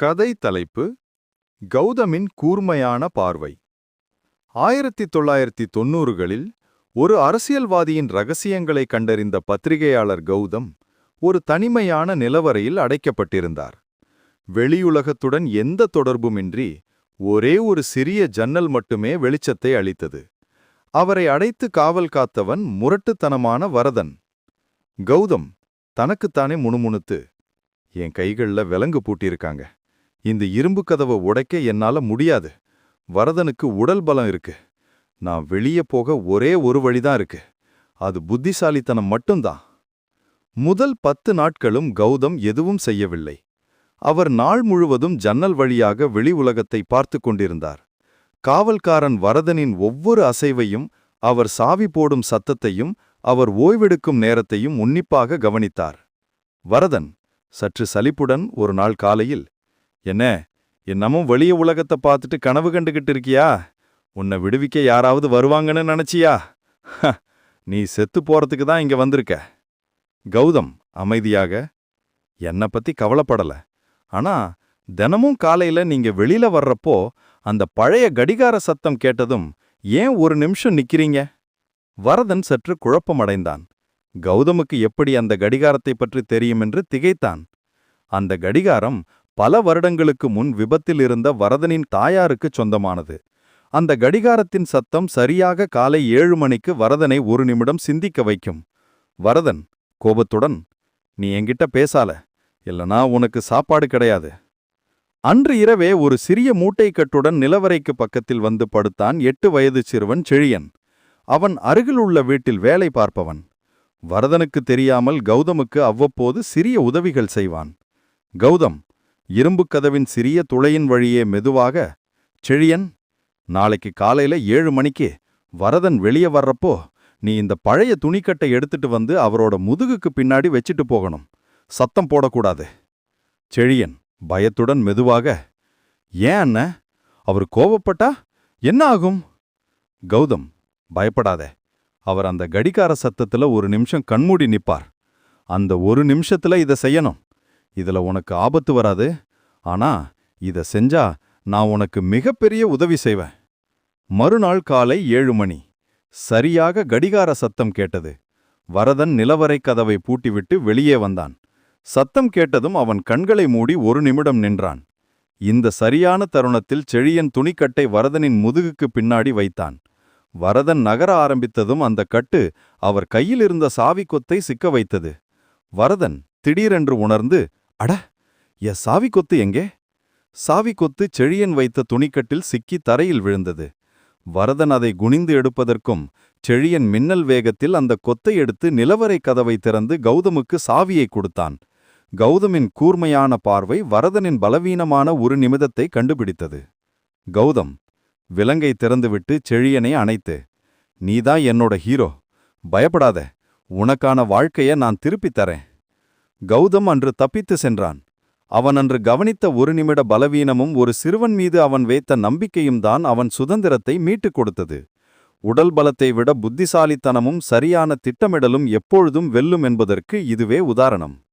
கதை தலைப்பு கௌதமின் கூர்மையான பார்வை. ஆயிரத்தி தொள்ளாயிரத்தி தொண்ணூறுகளில் ஒரு அரசியல்வாதியின் ரகசியங்களை கண்டறிந்த பத்திரிகையாளர் கௌதம் ஒரு தனிமையான நிலவரையில் அடைக்கப்பட்டிருந்தார். வெளியுலகத்துடன் எந்த தொடர்புமின்றி ஒரே ஒரு சிறிய ஜன்னல் மட்டுமே வெளிச்சத்தை அளித்தது. அவரை அடைத்து காவல் காத்தவன் முரட்டுத்தனமான வரதன். கௌதம் தனக்குத்தானே முணுமுணுத்து என் கைகள்ல விலங்கு பூட்டியிருக்காங்க. இந்த இரும்பு கதவை உடைக்க என்னால முடியாது. வரதனுக்கு உடல் பலம் இருக்கு. நான் வெளியே போக ஒரே ஒரு வழிதான் இருக்கு. அது புத்திசாலித்தனம் மட்டும்தான். முதல் பத்து நாட்களும் கௌதம் எதுவும் செய்யவில்லை. அவர் நாள் முழுவதும் ஜன்னல் வழியாக வெளி உலகத்தை பார்த்து கொண்டிருந்தார். காவல்காரன் வரதனின் ஒவ்வொரு அசைவையும் அவர் சாவி போடும் சத்தத்தையும் அவர் ஓய்வெடுக்கும் நேரத்தையும் உன்னிப்பாக கவனித்தார். வரதன் சற்று சலிப்புடன் ஒரு நாள் காலையில் என்ன என்னமும் வெளிய உலகத்தை பார்த்துட்டு கனவு கண்டுகிட்டு இருக்கியா? உன்னை விடுவிக்க யாராவது வருவாங்கன்னு நினைச்சியா? நீ செத்து போறதுக்கு தான் இங்க வந்திருக்க. கௌதம் அமைதியாக என்னை பத்தி கவலைப்படல. ஆனா தினமும் காலையில நீங்க வெளியில வர்றப்போ அந்த பழைய கடிகார சத்தம் கேட்டதும் ஏன் ஒரு நிமிஷம் நிக்கிறீங்க? வரதன் சற்று குழப்பமடைந்தான். கௌதமுக்கு எப்படி அந்த கடிகாரத்தை பற்றி தெரியும் என்று திகைத்தான். அந்த கடிகாரம் பல வருடங்களுக்கு முன் விபத்தில் இருந்த வரதனின் தாயாருக்குச் சொந்தமானது. அந்த கடிகாரத்தின் சத்தம் சரியாக காலை ஏழு மணிக்கு வரதனை ஒரு நிமிடம் சிந்திக்க வைக்கும். வரதன் கோபத்துடன் நீ என்கிட்ட பேசால இல்லனா உனக்கு சாப்பாடு கிடையாது. அன்று இரவே ஒரு சிறிய மூட்டைக்கட்டுடன் நிலவரைக்கு பக்கத்தில் வந்து படுத்தான் எட்டு வயது சிறுவன் செழியன். அவன் அருகிலுள்ள வீட்டில் வேலை பார்ப்பவன். வரதனுக்கு தெரியாமல் கௌதமுக்கு அவ்வப்போது சிறிய உதவிகள் செய்வான். கௌதம் இரும்புக் கதவின் சிறிய துளையின் வழியே மெதுவாக செழியன் நாளைக்கு காலையில ஏழு மணிக்கு வரதன் வெளியே வர்றப்போ நீ இந்த பழைய துணிக்கட்டை எடுத்துட்டு வந்து அவரோட முதுகுக்கு பின்னாடி வச்சிட்டு போகணும். சத்தம் போடக்கூடாது. செழியன் பயத்துடன் மெதுவாக ஏன் அண்ண? அவர் கோவப்பட்டா? என்ன ஆகும்? கௌதம் பயப்படாத. அவர் அந்த கடிகார சத்தத்துல ஒரு நிமிஷம் கண்மூடி நிப்பார். அந்த ஒரு நிமிஷத்துல இத செய்யணும். இதுல உனக்கு ஆபத்து வராது. ஆனா இத செஞ்சா நான் உனக்கு மிகப்பெரிய உதவி செய்வேன். மறுநாள் காலை ஏழு மணி. சரியாக கடிகார சத்தம் கேட்டது. வரதன் நிலவரை கதவை பூட்டிவிட்டு வெளியே வந்தான். சத்தம் கேட்டதும் அவன் கண்களை மூடி ஒரு நிமிடம் நின்றான். இந்த சரியான தருணத்தில் செழியன் துணிக்கட்டை வரதனின் முதுகுக்கு பின்னாடி வைத்தான். வரதன் நகர ஆரம்பித்ததும் அந்த கட்டு அவர் கையில் இருந்த சாவி கொத்தை சிக்க வைத்தது. வரதன் திடீரென்று உணர்ந்து அட எ சாவி கொத்து எங்கே? சாவி கொத்து செழியன் வைத்த துணிக்கட்டில் சிக்கி தரையில் விழுந்தது. வரதன் அதை குனிந்து எடுப்பதற்கும் செழியன் மின்னல் வேகத்தில் அந்த கொத்தை எடுத்து நிலவரை கதவை திறந்து கௌதமுக்கு சாவியை கொடுத்தான். கௌதமின் கூர்மையான பார்வை வரதனின் பலவீனமான ஒரு நிமிதத்தை கண்டுபிடித்தது. கௌதம் விலங்கை திறந்துவிட்டு செழியனை அணைத்து நீதான் என்னோட ஹீரோ. பயப்படாத. உனக்கான வாழ்க்கைய நான் திருப்பித் தரேன். கௌதம் அன்று தப்பித்து சென்றான். அவன் அன்று கவனித்த ஒரு நிமிட பலவீனமும் ஒரு சிறுவன் மீது அவன் வைத்த நம்பிக்கையும் தான் அவன் சுதந்திரத்தை மீட்டுக் கொடுத்தது. உடல் பலத்தை விட புத்திசாலித்தனமும் சரியான திட்டமிடலும் எப்பொழுதும் வெல்லும் என்பதற்கு இதுவே உதாரணம்.